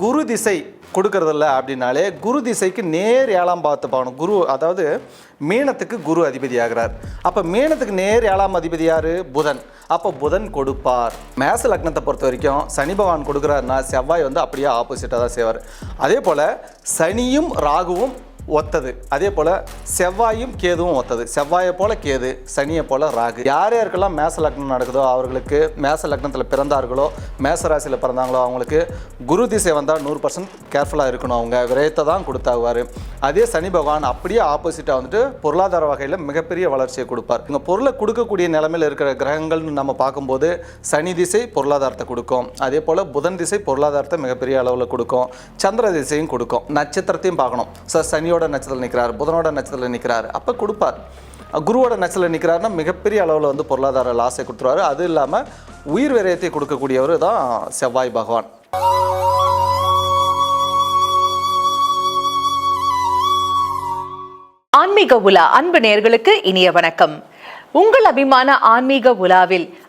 குரு திசை கொடுக்கறதில்ல அப்படின்னாலே குரு திசைக்கு நேர் ஏழாம் பார்த்து பார்க்கணும் குரு அதாவது மீனத்துக்கு குரு அதிபதி ஆகிறார் அப்போ மீனத்துக்கு நேர் ஏழாம் அதிபதி யார்? புதன். அப்போ புதன் கொடுப்பார். மேச லக்னத்தை பொறுத்த வரைக்கும் சனி பகவான் கொடுக்குறாருன்னா செவ்வாய் வந்து அப்படியே ஆப்போசிட்டாக தான் செய்வார். அதே போல் சனியும் ராகுவும் ஒத்தது. அதே போல் செவ்வாயும் கேதுவும் ஒத்தது. செவ்வாயை போல கேது சனியை போல ராகு. யார் யாருக்கெல்லாம் மேச லக்னம் நடக்குதோ அவர்களுக்கு மேச லக்னத்தில் பிறந்தார்களோ மேச ராசியில் பிறந்தாங்களோ அவங்களுக்கு குரு திசை வந்தால் நூறு பர்சன்ட் கேர்ஃபுல்லாக இருக்கணும் அவங்க. விரயத்தை தான் கொடுத்தாகுவார். அதே சனி பகவான் அப்படியே ஆப்போசிட்டாக வந்துட்டு பொருளாதார வகையில் மிகப்பெரிய வளர்ச்சியை கொடுப்பார். இங்கே பொருளை கொடுக்கக்கூடிய நிலமையில் இருக்கிற கிரகங்கள்னு நம்ம பார்க்கும்போது சனி திசை பொருளாதாரத்தை கொடுக்கும். அதே போல் புதன் திசை பொருளாதாரத்தை மிகப்பெரிய அளவில் கொடுக்கும். சந்திர திசையும் கொடுக்கும். நட்சத்திரத்தையும் பார்க்கணும். சார் சனியோட நட்சத்திரம் நிற்கிறார் புதனோட நட்சத்திரம் நிற்கிறார் அப்போ கொடுப்பார். குருவோட நட்சத்திரம் நிற்கிறாருன்னா மிகப்பெரிய அளவில் வந்து பொருளாதார லாஸை கொடுத்துருவாரு. அது இல்லாமல் உயிர் விரயத்தை கொடுக்கக்கூடியவர் தான் செவ்வாய் பகவான். ஆன்மீக உலா அன்பு நேர்களுக்கு இனிய வணக்கம். உங்கள் அபிமான ஆன்மீக உலாவில்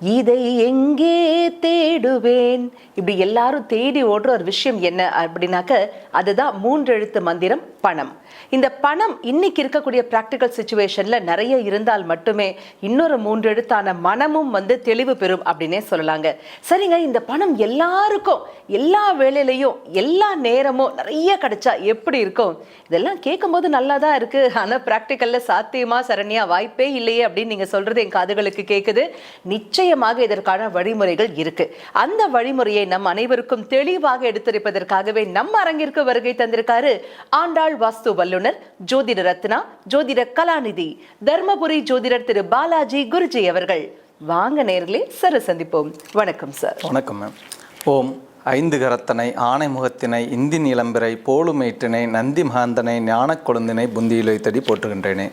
இதை எங்கே தேடுவேன்? இப்படி எல்லாரும் தேடி ஓடுற ஒரு விஷயம் என்ன அப்படின்னாக்க அதுதான் மூன்றெழுத்து மந்திரம் பணம். இந்த பணம் இன்னைக்கு இருக்கக்கூடிய ப்ராக்டிக்கல் சுச்சுவேஷன்ல நிறைய இருந்தால் மட்டுமே இன்னொரு மூன்றெழுத்தான மனமும் வந்து தெளிவு பெறும் அப்படின்னே சொல்லலாங்க. சரிங்க இந்த பணம் எல்லாருக்கும் எல்லா வேலையிலையும் எல்லா நேரமும் நிறைய கிடைச்சா எப்படி இருக்கும்? இதெல்லாம் கேட்கும்போது நல்லா தான் இருக்கு. ஆனா ப்ராக்டிக்கல்ல சாத்தியமா சரண்யா வாய்ப்பே இல்லையே அப்படின்னு நீங்க சொல்றது என் காதுகளுக்கு கேக்குது. நிச்சயமாக இதற்கான வழிமுறைகள் இருக்கு. அந்த வழிமுறையை நம் அனைவருக்கும் தெளிவாக எடுத்துரைப்பதற்காகவே நம்ம அரங்கிற்கு வருகை தந்திருக்காரு ஆண்டாள் வாஸ்து வல்லுநர் ஜோதிட ரத்னா ஜோதிட கலாநிதி தர்மபுரி ஜோதிடர் திரு பாலாஜி குருஜி அவர்கள். வாங்க நேர்களே சரி சந்திப்போம். வணக்கம் சார். வணக்கம் மேம் ஓம். ஐந்து கரத்தனை ஆனை முகத்தினை இந்தி நிலம்பிரை போலுமேற்றினை நந்தி மகாந்தனை ஞானக் கொழுந்தினை புந்தியில் தடி போற்றுகின்றேனே.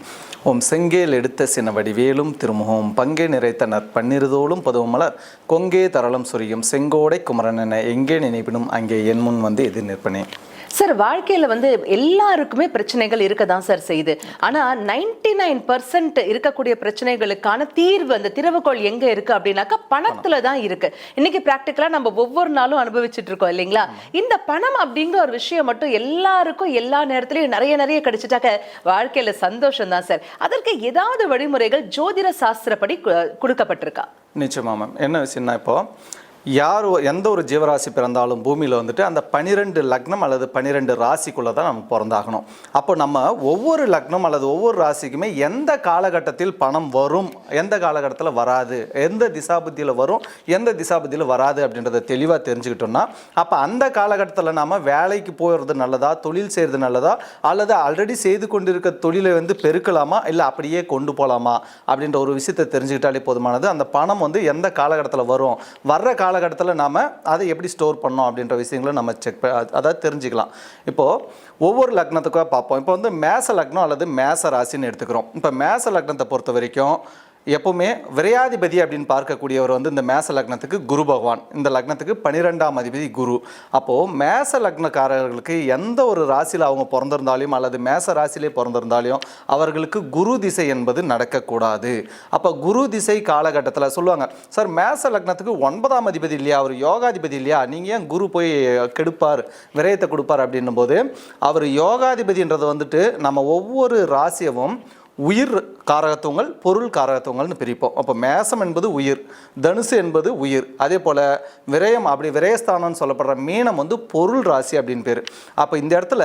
ஓம் செங்கேல் எடுத்த சின வடிவேலும் திருமுகம் பங்கே நிறைத்த நற்பன்னிருதோளும் பதுவமலர் கொங்கே தரளம் சொரியும் செங்கோடை குமரன் என எங்கே நினைப்பினும் அங்கே என் முன் வந்து எதிர் நிற்பனே. சார் வாழ்க்கையில வந்து எல்லாருக்குமே பிரச்சனைகள் இருக்க தான் சார் செய்யுது. ஆனா நைன்டி நைன் பர்சன்ட் இருக்கக்கூடிய பிரச்சனைகளுக்கான தீர்வு அந்த திறவுகோள் எங்கே இருக்கு அப்படின்னாக்கா பணத்துல தான் இருக்கு. இன்னைக்கு ப்ராக்டிக்கலாக நம்ம ஒவ்வொரு நாளும் அனுபவிச்சுட்டு இருக்கோம் இல்லைங்களா? இந்த பணம் அப்படிங்கிற ஒரு விஷயம் மட்டும் எல்லாருக்கும் எல்லா நேரத்துலையும் நிறைய நிறைய கிடைச்சிட்டாக்க வாழ்க்கையில சந்தோஷம் தான் சார். அதற்கு ஏதாவது வழிமுறைகள் ஜோதிட சாஸ்திரப்படி கொடுக்கப்பட்டிருக்கா? நிச்சயமா மேம் என்ன விஷயம்னா இப்போ யார் எந்த ஒரு ஜீவராசி பிறந்தாலும் பூமியில் வந்துட்டு அந்த பனிரெண்டு லக்னம் அல்லது பனிரெண்டு ராசிக்குள்ளே தான் நம்ம பிறந்தாகணும். அப்போ நம்ம ஒவ்வொரு லக்னம் அல்லது ஒவ்வொரு ராசிக்குமே எந்த காலகட்டத்தில் பணம் வரும் எந்த காலகட்டத்தில் வராது எந்த திசாபுத்தியில் வரும் எந்த திசாபுத்தியில் வராது அப்படின்றத தெளிவாக தெரிஞ்சுக்கிட்டோம்னா அப்போ அந்த காலகட்டத்தில் நாம் வேலைக்கு போகிறது நல்லதா தொழில் செய்கிறது நல்லதா அல்லது ஆல்ரெடி செய்து கொண்டிருக்க தொழிலை வந்து பெருக்கலாமா இல்லை அப்படியே கொண்டு போகலாமா அப்படின்ற ஒரு விஷயத்தை தெரிஞ்சுக்கிட்டாலே போதுமானது. அந்த பணம் வந்து எந்த காலகட்டத்தில் வரும் வர்ற காலகட்டத்தில் நாம் அதை எப்படி ஸ்டோர் பண்ணோம் அப்படின்ற விஷயங்களை நம்ம செக் அதாவது தெரிஞ்சுக்கலாம். இப்போது ஒவ்வொரு லக்னத்துக்காக பார்ப்போம். இப்போ வந்து மேச லக்னம் அல்லது மேச ராசின்னு எடுத்துக்கிறோம். இப்போ மேச லக்னத்தை பொறுத்த வரைக்கும் எப்பவுமே விரையாதிபதி அப்படின்னு பார்க்கக்கூடியவர் வந்து இந்த மேச லக்னத்துக்கு குரு பகவான். இந்த லக்னத்துக்கு பன்னிரெண்டாம் அதிபதி குரு. அப்போது மேச லக்னக்காரர்களுக்கு எந்த ஒரு ராசியில் அவங்க பிறந்திருந்தாலையும் அல்லது மேச ராசியிலே பிறந்திருந்தாலையும் அவர்களுக்கு குரு திசை என்பது நடக்கக்கூடாது. அப்போ குரு திசை காலகட்டத்தில் சொல்லுவாங்க சார் மேச லக்னத்துக்கு ஒன்பதாம் அதிபதி இல்லையா? அவர் யோகாதிபதி இல்லையா? நீங்கள் ஏன் குரு போய் கெடுப்பார் விரயத்தை கொடுப்பார்? அப்படின்னும் போது அவர் யோகாதிபதின்றது வந்துட்டு நம்ம ஒவ்வொரு ராசியவும் உயிர் காரகத்துவங்கள் பொருள் காரகத்துவங்கள்னு பிரிப்போம். அப்போ மேசம் என்பது உயிர் தனுசு என்பது உயிர். அதே போல் விரயம் அப்படி விரயஸ்தானம்னு சொல்லப்படுற மீனம் வந்து பொருள் ராசி அப்படின்னு பேர். அப்போ இந்த இடத்துல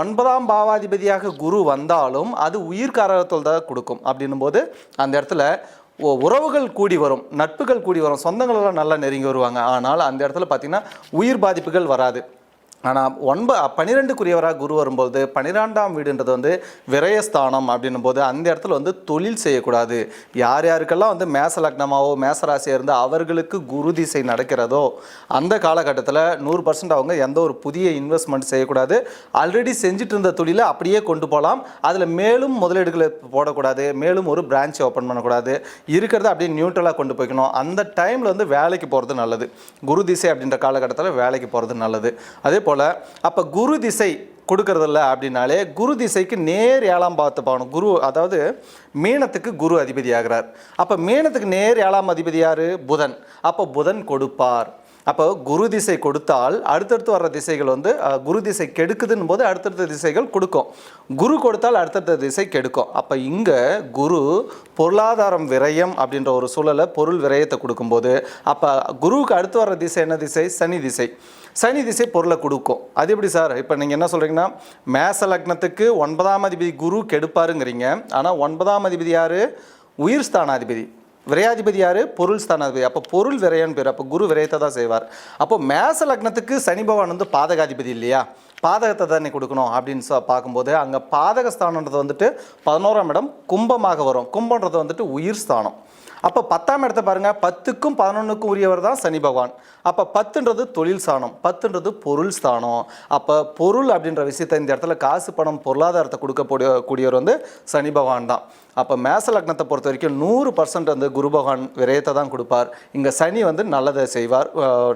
ஒன்பதாம் பாவாதிபதியாக குரு வந்தாலும் அது உயிர் காரகத்தில் தான் கொடுக்கும். அப்படின்னும் போது அந்த இடத்துல உறவுகள் கூடி வரும் நட்புகள் கூடி வரும் சொந்தங்களெல்லாம் நல்லா நெருங்கி வருவாங்க. ஆனால் அந்த இடத்துல பார்த்தீங்கன்னா உயிர் பாதிப்புகள் வராது. ஆனால் ஒன்ப பன்னிரெண்டுக்குரியவராக குரு வரும்போது பன்னிரெண்டாம் வீடுன்றது வந்து விரயஸ்தானம் அப்படின்னும் போது அந்த இடத்துல வந்து தொழில் செய்யக்கூடாது. யார் யாருக்கெல்லாம் வந்து மேச லக்னமாவோ மேச ராசியாக இருந்து அவர்களுக்கு குரு திசை நடக்கிறதோ அந்த காலகட்டத்தில் நூறு பர்சன்ட் அவங்க எந்த ஒரு புதிய இன்வெஸ்ட்மெண்ட் செய்யக்கூடாது. ஆல்ரெடி செஞ்சுட்டு இருந்த தொழிலை அப்படியே கொண்டு போகலாம் அதில் மேலும் முதலீடுகளை போடக்கூடாது. மேலும் ஒரு பிரான்ச் ஓப்பன் பண்ணக்கூடாது. இருக்கிறத அப்படியே நியூட்ரலாக கொண்டு போய்க்கணும். அந்த டைமில் வந்து வேலைக்கு போகிறது நல்லது. குரு திசை அப்படின்ற காலகட்டத்தில் வேலைக்கு போகிறது நல்லது. அதே போல் அப்போ குரு திசை கொடுக்கறதில்ல அப்படின்னாலே குரு திசைக்கு நேர் ஏழாம் பாவத்தை போகணும் குரு அதாவது மீனத்துக்கு குரு அதிபதி ஆகிறார் அப்போ மீனத்துக்கு நேர் ஏழாம் அதிபதி யார்? புதன். அப்போ புதன் கொடுப்பார். அப்போ குரு திசை கொடுத்தால் அடுத்தடுத்து வர்ற திசைகள் வந்து குரு திசை கெடுக்குதுன்னு போது அடுத்தடுத்த திசைகள் கொடுக்கும். குரு கொடுத்தால் அடுத்தடுத்த திசை கெடுக்கும். அப்போ இங்கே குரு பொருளாதாரம் விரயம் அப்படின்ற ஒரு சூழலை பொருள் விரயத்தை கொடுக்கும்போது அப்போ குருவுக்கு அடுத்து வர்ற திசை என்ன திசை? சனி திசை. சனி திசை பொருளை கொடுக்கும். அது எப்படி சார்? இப்போ நீங்கள் என்ன சொல்கிறீங்கன்னா மேச லக்னத்துக்கு ஒன்பதாம் அதிபதி குரு கெடுப்பாருங்கிறீங்க. ஆனால் ஒன்பதாம் அதிபதி யார்? உயிர் ஸ்தானாதிபதி விரையாதிபதி யார்? பொருள் ஸ்தானாதிபதி. அப்போ பொருள் விரையன்னு பேர். அப்போ குரு விரயத்தை தான் செய்வார். அப்போ மேச லக்னத்துக்கு சனி பகவான் வந்து பாதகாதிபதி இல்லையா? பாதகத்தை தானே கொடுக்கணும் அப்படின்னு சொ பார்க்கும்போது அங்கே பாதகஸ்தானன்றது வந்துட்டு பதினோராம் இடம் கும்பமாக வரும். கும்பன்றது வந்துட்டு உயிர் ஸ்தானம். அப்போ பத்தாம் இடத்த பாருங்கள் பத்துக்கும் பதினொன்றுக்கும் உரியவர் தான் சனி பகவான். அப்போ பத்துன்றது தொழில் ஸ்தானம். பத்துன்றது பொருள் ஸ்தானம். அப்போ பொருள் அப்படின்ற விஷயத்தை இந்த இடத்துல காசு பணம் பொருளாதாரத்தை கொடுக்கக்கூடிய கூடியவர் வந்து சனி பகவான் தான். அப்போ மேச லக்னத்தை பொறுத்த வரைக்கும் நூறு பர்சன்ட் வந்து குரு பகவான் விரயத்தை தான் கொடுப்பார். இங்கே சனி வந்து நல்லதை செய்வார்.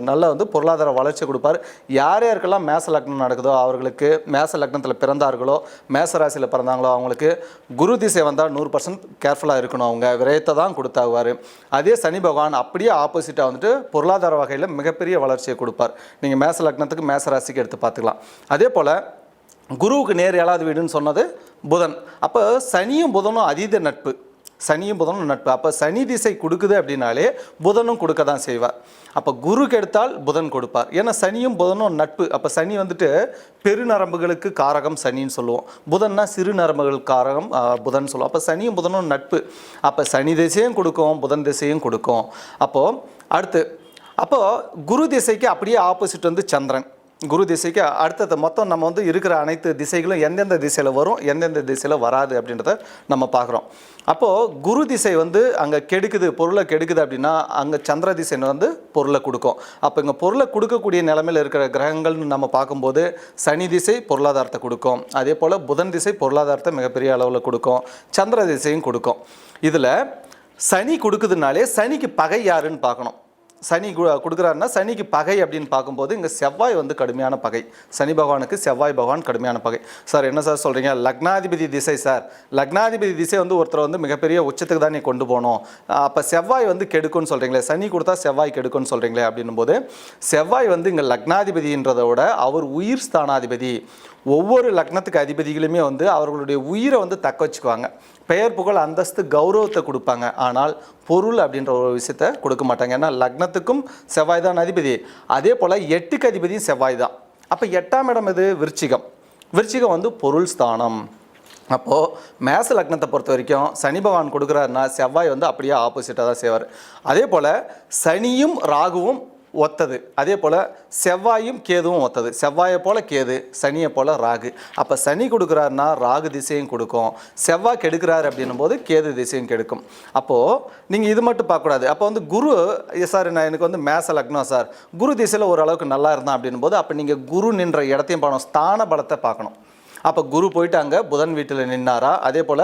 நல்ல வந்து பொருளாதார வளர்ச்சி கொடுப்பார். யார் யாருக்கெல்லாம் மேச லக்னம் நடக்குதோ அவர்களுக்கு மேச லக்னத்தில் பிறந்தார்களோ மேச ராசியில் பிறந்தாங்களோ அவங்களுக்கு குரு திசை வந்தால் நூறு பர்சன்ட் கேர்ஃபுல்லாக இருக்கணும் அவங்க. விரயத்தை தான் கொடுத்தாகுவார். அதே சனி பகவான் அப்படியே ஆப்போசிட்டாக வந்துட்டு பொருளாதார வகையில் மிகப்பெரிய வளர்ச்சியை கொடுப்பார். நீங்கள் மேச லக்னத்துக்கு மேச ராசிக்கு எடுத்து பார்த்துக்கலாம். அதே போல் குருவுக்கு நேர் ஏழாவது வீடுன்னு சொன்னது புதன். அப்போ சனியும் புதனும் அதீத நட்பு. சனியும் புதனும் நட்பு. அப்போ சனி திசை கொடுக்குது அப்படின்னாலே புதனும் கொடுக்க தான் செய்வார். அப்போ குரு கெடுத்தால் புதன் கொடுப்பார். ஏன்னா சனியும் புதனும் நட்பு. அப்போ சனி வந்துட்டு பெருநரம்புகளுக்கு காரகம் சனின்னு சொல்லுவோம். புதன்னா சிறு நரம்புகள் காரகம் புதன் சொல்லுவோம். அப்போ சனியும் புதனும் நட்பு. அப்போ சனி திசையும் கொடுக்கும் புதன் திசையும் கொடுக்கும். அப்போது அடுத்து அப்போது குரு திசைக்கு அப்படியே ஆப்போசிட் வந்து சந்திரன். குரு திசைக்கு அடுத்தது மொத்தம் நம்ம வந்து இருக்கிற அனைத்து திசைகளும் எந்தெந்த திசையில் வரும் எந்தெந்த திசையில் வராது அப்படின்றத நம்ம பார்க்குறோம். அப்போது குரு திசை வந்து அங்கே கெடுக்குது பொருளை கெடுக்குது அப்படின்னா அங்கே சந்திர திசை வந்து பொருளை கொடுக்கும். அப்போ இங்கே பொருளை கொடுக்கக்கூடிய நிலமையில் இருக்கிற கிரகங்கள்னு நம்ம பார்க்கும்போது சனி திசை பொருளாதாரத்தை கொடுக்கும். அதே போல் புதன் திசை பொருளாதாரத்தை மிகப்பெரிய அளவில் கொடுக்கும். சந்திர திசையும் கொடுக்கும். இதில் சனி கொடுக்குதுனாலே சனிக்கு பகை யாருன்னு பார்க்கணும். சனி கு- கொடுக்குறாருன்னா சனிக்கு பகை அப்படின்னு பார்க்கும்போது இங்கே செவ்வாய் வந்து கடுமையான பகை. சனி பகவானுக்கு செவ்வாய் பகவான் கடுமையான பகை. சார் என்ன சார் சொல்கிறீங்க லக்னாதிபதி திசை சார். லக்னாதிபதி திசை வந்து ஒருத்தரை வந்து மிகப்பெரிய உச்சத்துக்கு தான் நீ கொண்டு போகணும். அப்போ செவ்வாய் வந்து கெடுக்கும்னு சொல்கிறீங்களே சனி கொடுத்தா செவ்வாய் கெடுக்கும்னு சொல்கிறீங்களே அப்படின்னும் போது செவ்வாய் வந்து இங்கே லக்னாதிபதின்றதை விட அவர் உயிர் ஸ்தானாதிபதி. ஒவ்வொரு லக்னத்துக்கு அதிபதிகளுமே வந்து அவர்களுடைய உயிரை வந்து தக்க வச்சுக்குவாங்க. பெயர் புகழ் அந்தஸ்து கௌரவத்தை கொடுப்பாங்க. ஆனால் பொருள் அப்படின்ற ஒரு விஷயத்த கொடுக்க மாட்டாங்க. ஏன்னா லக்னத்துக்கும் செவ்வாய் தான் அதிபதி. அதே போல் எட்டுக்கு அதிபதியும் செவ்வாய் தான். அப்போ எட்டாம் இடம் எது? விருச்சிகம். விருச்சிகம் வந்து பொருள் ஸ்தானம். அப்போது மேச லக்னத்தை பொறுத்த வரைக்கும் சனி பகவான் கொடுக்குறாருன்னா செவ்வாய் வந்து அப்படியே ஆப்போசிட்டாக தான் செய்வார். அதே போல் சனியும் ராகுவும் ஒத்தது. அதே போல் செவ்வாயும் கேதுவும் ஒத்தது. செவ்வாயை போல் கேது சனியை போல் ராகு. அப்போ சனி கொடுக்குறாருன்னா ராகு திசையும் கொடுக்கும். செவ்வாய் கெடுக்கிறாரு அப்படின்னும் போது கேது திசையும் கெடுக்கும். அப்போது நீங்கள் இது மட்டும் பார்க்கக்கூடாது. அப்போ வந்து குரு சார் நான் எனக்கு வந்து மேச லக்னம் சார். குரு திசையில் ஓரளவுக்கு நல்லா இருந்தான் அப்படின்னும் போது அப்போ நீங்கள் குரு நின்ற இடத்தையும் பார்க்கணும். ஸ்தான பலத்தை பார்க்கணும். அப்போ குரு போயிட்டு அங்கே புதன் வீட்டில் நின்னாரா? அதே போல்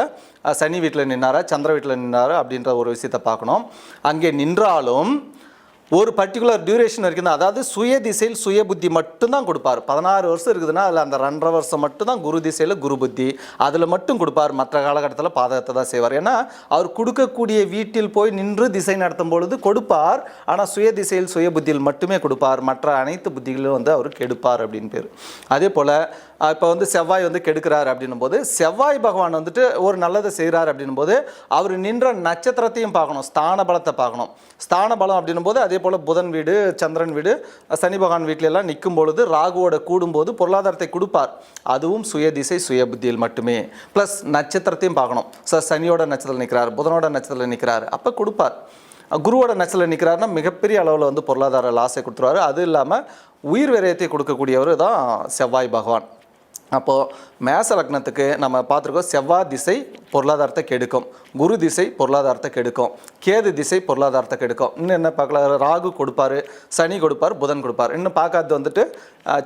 சனி வீட்டில் நின்னாரா? சந்திர வீட்டில் நின்னாரா? அப்படின்ற ஒரு விஷயத்தை பார்க்கணும். அங்கே நின்றாலும் ஒரு பர்டிகுலர் டியூரேஷன் வரைக்கும் தான் அதாவது சுய திசையில் சுய புத்தி மட்டும்தான் கொடுப்பார். பதினாறு வருஷம் இருக்குதுன்னா அதில் அந்த ரெண்டரை வருஷம் மட்டும்தான் குரு திசையில் குரு புத்தி. அதில் மட்டும் கொடுப்பார். மற்ற காலகட்டத்தில் பாதகத்தை தான் செய்வார். ஏன்னா அவர் கொடுக்கக்கூடிய வீட்டில் போய் நின்று திசை நடத்தும் பொழுது கொடுப்பார். ஆனால் சுய திசையில் சுய புத்தியில் மட்டுமே கொடுப்பார். மற்ற அனைத்து புத்திகளும் வந்து அவர் கெடுப்பார் அப்படின்னு பேர். அதே போல் இப்போ வந்து செவ்வாய் வந்து கெடுக்கிறார் அப்படின்னும் போது செவ்வாய் பகவான் வந்துட்டு ஒரு நல்லதை செய்கிறார் அப்படின்னும் போது அவர் நின்ற நட்சத்திரத்தையும் பார்க்கணும் ஸ்தான பலத்தை பார்க்கணும். ஸ்தான பலம் அப்படின்னும் போது அதே போல் புதன் வீடு சந்திரன் வீடு சனி பகவான் வீட்டிலெல்லாம் நிற்கும் பொழுது ராகுவோட கூடும்போது பொருளாதாரத்தை கொடுப்பார். அதுவும் சுயதிசை சுய புத்தியில் மட்டுமே. ப்ளஸ் நட்சத்திரத்தையும் பார்க்கணும். சார் சனியோட நட்சத்திரம் நிற்கிறார் புதனோட நட்சத்திரம் நிற்கிறார் அப்போ கொடுப்பார். குருவோட நட்சத்திரம் நிற்கிறாருன்னா மிகப்பெரிய அளவில் வந்து பொருளாதார லாஸை கொடுத்துருவாரு. அது இல்லாமல் உயிர் விரயத்தை கொடுக்கக்கூடியவர் தான் செவ்வாய் பகவான். அப்போது மேச லக்னத்துக்கு நம்ம பார்த்துருக்கோம் செவ்வாய் திசை பொருளாதாரத்தை கெடுக்கும். குரு திசை பொருளாதாரத்தை கெடுக்கும். கேது திசை பொருளாதாரத்தை கெடுக்கும். இன்னும் என்ன பார்க்கலாம் ராகு கொடுப்பாரு சனி கொடுப்பார் புதன் கொடுப்பார். இன்னும் பார்க்காதது வந்துட்டு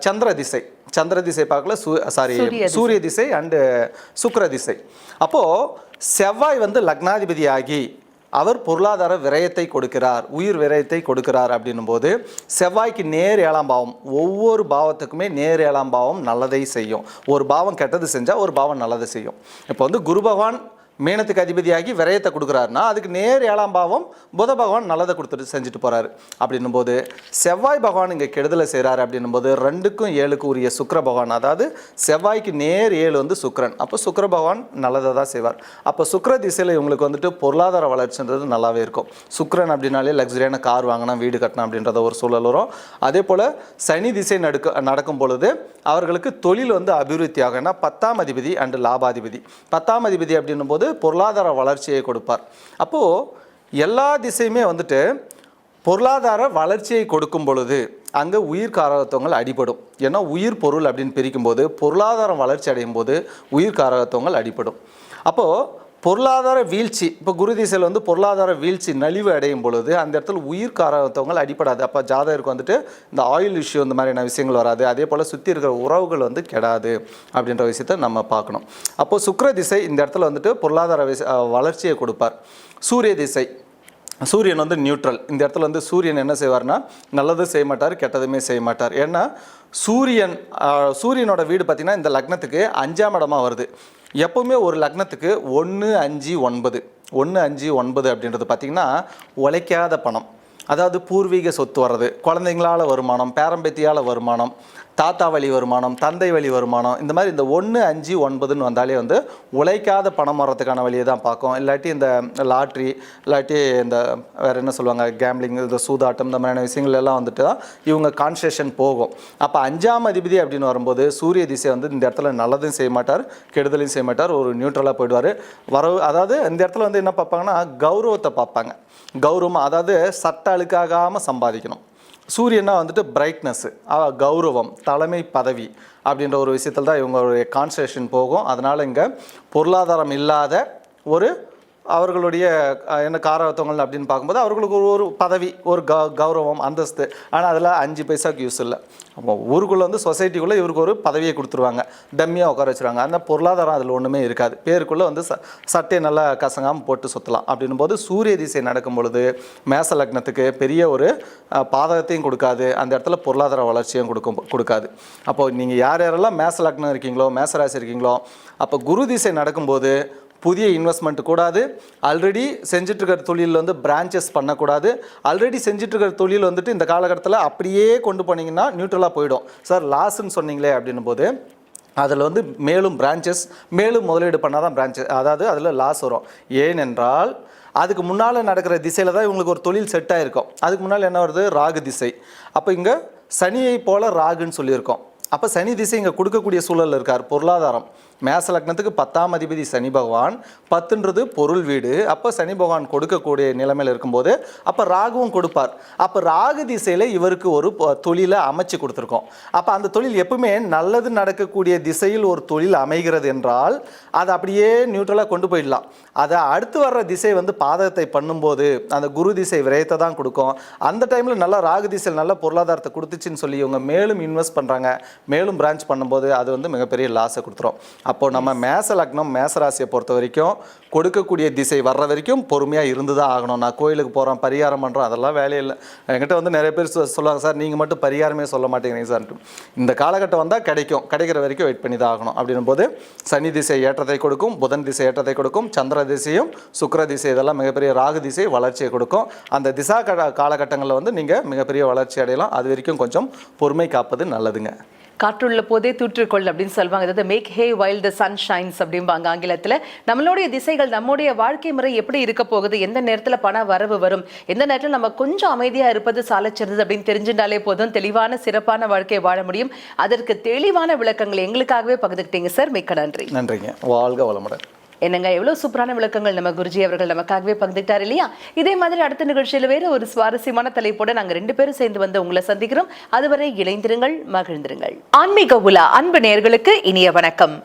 சந்திர திசை. சந்திர திசை பார்க்கல சூ சாரி சூரிய திசை. அண்டு சுக்கிர திசை. அப்போது செவ்வாய் வந்து லக்னாதிபதியாகி அவர் பொருளாதார விரயத்தை கொடுக்கிறார் உயிர் விரயத்தை கொடுக்கிறார் அப்படின்னும் போது செவ்வாய்க்கு நேர் ஏழாம் பாவம். ஒவ்வொரு பாவத்துக்குமே நேர் ஏழாம் பாவம் நல்லதை செய்யும். ஒரு பாவம் கெட்டது செஞ்சால் ஒரு பாவம் நல்லதை செய்யும். இப்போ வந்து குரு பகவான் மீனத்துக்கு அதிபதியாகி விரயத்தை கொடுக்குறாருன்னா அதுக்கு நேர் ஏழாம் பாவம் புத பகவான் நல்லதை கொடுத்துட்டு செஞ்சுட்டு போகிறாரு அப்படின்னும் போது செவ்வாய் பகவான் இங்கே கெடுதலை செய்கிறாரு அப்படின்னும் போது ரெண்டுக்கும் ஏழுக்கு உரிய சுக்கர பகவான் அதாவது செவ்வாய்க்கு நேர் ஏழு வந்து சுக்கரன். அப்போ சுக்கர பகவான் நல்லதை தான் செய்வார். அப்போ சுக்கர திசையில் இவங்களுக்கு வந்துட்டு பொருளாதார வளர்ச்சின்றது நல்லாவே இருக்கும். சுக்கரன் அப்படின்னாலே லக்ஸரியான கார் வாங்கணும் வீடு கட்டணும் அப்படின்றத ஒரு சூழல் வரும். அதே போல் சனி திசை நடக்க நடக்கும் பொழுது அவர்களுக்கு தொழில் வந்து அபிவிருத்தி ஆகும் ஏன்னா பத்தாம் அதிபதி அண்டு லாபாதிபதி. பத்தாம் அதிபதி அப்படின்னும் போது பொருளாதார வளர்ச்சியை கொடுப்பார். அப்போது எல்லா திசையுமே வந்துட்டு பொருளாதார வளர்ச்சியை கொடுக்கும் பொழுது அங்கே உயிர் காரகத்துவங்கள் அடிபடும். ஏன்னா உயிர் பொருள் அப்படின்னு பிரிக்கும்போது பொருளாதாரம் வளர்ச்சி அடையும் போது உயிர் காரகத்துவங்கள் அடிபடும். அப்போது பொருளாதார வீழ்ச்சி இப்போ குரு திசையில் வந்து பொருளாதார வீழ்ச்சி நலிவு அடையும் பொழுது அந்த இடத்துல உயிர் காரத்தவங்கள் அடிப்படாது அப்போ ஜாதகருக்கு வந்துட்டு இந்த ஆயில் இஷ்யூ இந்த மாதிரியான விஷயங்கள் வராது. அதே போல் சுற்றி இருக்கிற உறவுகள் வந்து கெடாது அப்படின்ற விஷயத்த நம்ம பார்க்கணும். அப்போது சுக்கிர திசை இந்த இடத்துல வந்துட்டு பொருளாதார வளர்ச்சியை கொடுப்பார். சூரிய திசை. சூரியன் வந்து நியூட்ரல் இந்த இடத்துல வந்து சூரியன் என்ன செய்வார்னா நல்லதும் செய்ய மாட்டார் கெட்டதுமே செய்ய மாட்டார். ஏன்னா சூரியன் சூரியனோட வீடு பார்த்திங்கன்னா இந்த லக்னத்துக்கு அஞ்சாம் இடமாக வருது. எப்பவுமே ஒரு லக்னத்துக்கு ஒன்று அஞ்சு ஒன்பது. ஒன்று அஞ்சு ஒன்பது அப்படின்றது பார்த்திங்கன்னா உழைக்காத பணம். அதாவது பூர்வீக சொத்து வர்றது குழந்தைங்களால வருமானம் பேரம்பேத்தியால் வருமானம் தாத்தா வழி வருமானம் தந்தை வழி வருமானம் இந்த மாதிரி இந்த ஒன்று அஞ்சு ஒன்பதுன்னு வந்தாலே வந்து உழைக்காத பணம் வர்றதுக்கான வழியை தான் பார்க்கும். இல்லாட்டி இந்த லாட்ரி இல்லாட்டி இந்த வேற என்ன சொல்லுவாங்க கேம்லிங் இந்த சூதாட்டம் இந்த மாதிரியான விஷயங்கள் எல்லாம் வந்துட்டு தான் இவங்க கான்செஷன் போகும். அப்போ அஞ்சாம் அதிபதி அப்படின்னு வரும்போது சூரிய திசை வந்து இந்த இடத்துல நல்லதும் செய்ய மாட்டார் கெடுதலையும் செய்ய மாட்டார் ஒரு நியூட்ரலாக போயிடுவார். வரவு அதாவது இந்த இடத்துல வந்து என்ன பார்ப்பாங்கன்னா கௌரவத்தை பார்ப்பாங்க. கௌரவம் அதாவது சட்ட அழுக்காகாமல் சம்பாதிக்கணும். சூரியனா வந்துட்டு பிரைட்னஸ் கௌரவம் தலைமை பதவி அப்படின்ற ஒரு விஷயத்தில் தான் இவங்களுடைய கான்சன்ட்ரேஷன் போகும். அதனால் இங்கே பொருளாதாரம் இல்லாத ஒரு அவர்களுடைய என்ன காரத்தவங்கள் அப்படின்னு பார்க்கும்போது அவர்களுக்கு ஒரு ஒரு பதவி ஒரு க கௌரவம் அந்தஸ்து. ஆனால் அதில் அஞ்சு பைசாக்கு யூஸ் இல்லை. அப்போ ஊருக்குள்ளே வந்து சொசைட்டிக்குள்ளே இவருக்கு ஒரு பதவியை கொடுத்துருவாங்க. டம்மியாக உட்கார வச்சுருவாங்க. அந்த பொருளாதாரம் அதில் ஒன்றுமே இருக்காது. பேருக்குள்ளே வந்து ச சட்டையை நல்லா கசங்காமல் போட்டு சுற்றலாம் அப்படின்னும் போது சூரிய திசை நடக்கும் பொழுது மேச லக்னத்துக்கு பெரிய ஒரு பாதகத்தையும் கொடுக்காது. அந்த இடத்துல பொருளாதார வளர்ச்சியும் கொடுக்கும் கொடுக்காது. அப்போது நீங்கள் யார் யாரெல்லாம் மேச லக்னம் இருக்கீங்களோ மேசராசி இருக்கீங்களோ அப்போ குரு திசை நடக்கும்போது புதிய இன்வெஸ்ட்மெண்ட் கூடாது. ஆல்ரெடி செஞ்சிட்ருக்கிற தொழிலில் வந்து பிரான்ச்சஸ் பண்ணக்கூடாது. ஆல்ரெடி செஞ்சிட்ருக்கிற தொழில் வந்துட்டு இந்த காலகட்டத்தில் அப்படியே கொண்டு போனீங்கன்னா நியூட்ரலாக போயிடும். சார் லாஸ்ன்னு சொன்னீங்களே அப்படின்னும் போது அதில் வந்து மேலும் பிரான்ச்சஸ் மேலும் முதலீடு பண்ணால் தான் பிரான்ச்சஸ் அதாவது அதில் லாஸ் வரும். ஏனென்றால் அதுக்கு முன்னால் நடக்கிற திசையில் தான் இவங்களுக்கு ஒரு தொழில் செட் ஆகிருக்கும் அதுக்கு முன்னால் என்ன வருது? ராகு திசை. அப்போ இங்கே சனியை போல ராகுன்னு சொல்லியிருக்கோம். அப்போ சனி திசை இங்கே கொடுக்கக்கூடிய சூழல் இருக்கார். பொருளாதாரம். மேச லக்னத்துக்கு பத்தாம் அதிபதி சனி பகவான் பத்துன்றது பொருள் வீடு. அப்போ சனி பகவான் கொடுக்கக்கூடிய நிலைமையில் இருக்கும்போது அப்போ ராகுவும் கொடுப்பார். அப்போ ராகு திசையில் இவருக்கு ஒரு தொழிலை அமைச்சு கொடுத்துருக்கோம். அப்போ அந்த தொழில் எப்பவுமே நல்லது நடக்கக்கூடிய திசையில் ஒரு தொழில் அமைகிறது என்றால் அதை அப்படியே நியூட்ரலாக கொண்டு போயிடலாம். அதை அடுத்து வர்ற திசை வந்து பாதகத்தை பண்ணும்போது அந்த குரு திசை விரயத்தை தான் கொடுக்கும். அந்த டைமில் நல்லா ராகு திசையில் நல்ல பொருளாதாரத்தை கொடுத்துச்சின்னு சொல்லி இவங்க மேலும் இன்வெஸ்ட் பண்ணுறாங்க மேலும் பிரான்ச் பண்ணும்போது அது வந்து மிகப்பெரிய லாஸை கொடுத்துரும். அப்போ நம்ம மேச லக்னம் மேச ராசியை பொறுத்த வரைக்கும் கொடுக்கக்கூடிய திசை வர்ற வரைக்கும் பொறுமையாக இருந்து தான் ஆகணும். நான் கோயிலுக்கு போகிறேன் பரிகாரம் பண்ணுறோம் அதெல்லாம் வேலையில்லை என்கிட்ட வந்து நிறைய பேர் சொல்லுவாங்க சார் நீங்கள் மட்டும் பரிகாரமே சொல்ல மாட்டேங்கிறீங்க சார். இந்த காலகட்டம் வந்தால் கிடைக்கும். கிடைக்கிற வரைக்கும் வெயிட் பண்ணி தான் ஆகணும் அப்படின்னும் போது சனி திசை ஏற்றத்தை கொடுக்கும் புதன் திசை ஏற்றத்தை கொடுக்கும் சந்திர திசையும் சுக்கிர திசை இதெல்லாம் மிகப்பெரிய ராகு திசை வளர்ச்சியை கொடுக்கும். அந்த திசா கட காலகட்டங்களில் வந்து நீங்கள் மிகப்பெரிய வளர்ச்சி அடையலாம். அது வரைக்கும் கொஞ்சம் பொறுமை காப்பது நல்லதுங்க. காற்றுள்ள போதே தூற்றுக்கொள் அப்படின்னு சொல்லுவாங்க. அதாவது make hay while the sun shines அப்படிம்பாங்க ஆங்கிலத்தில். நம்மளுடைய திசைகள் நம்முடைய வாழ்க்கை முறை எப்படி இருக்க போகுது? எந்த நேரத்தில் பண வரவு வரும்? எந்த நேரத்தில் நம்ம கொஞ்சம் அமைதியாக இருப்பது சாலச்சிறந்தது அப்படின்னு தெரிஞ்சுட்டாலே போதும். தெளிவான சிறப்பான வாழ்க்கையை வாழ முடியும். அதற்கு தெளிவான விளக்கங்கள் எங்களுக்காகவே பகிர்ந்துக்கிட்டீங்க சார். மிக்க நன்றி. நன்றிங்க. வாழ்க வளமுடன். என்னங்க எவ்வளவு சூப்பரான விளக்கங்கள் நம்ம குருஜி அவர்கள் நமக்காகவே பகிர்ந்துட்டார் இல்லையா? இதே மாதிரி அடுத்த நிகழ்ச்சியில வேற ஒரு சுவாரஸ்யமான தலைப்போட நாங்க ரெண்டு பேரும் சேர்ந்து வந்து உங்களை சந்திக்கிறோம். அதுவரை இணைந்திருங்கள் மகிழ்ந்திருங்கள். ஆன்மீக உலா அன்பு நேயர்களுக்கு இனிய வணக்கம்.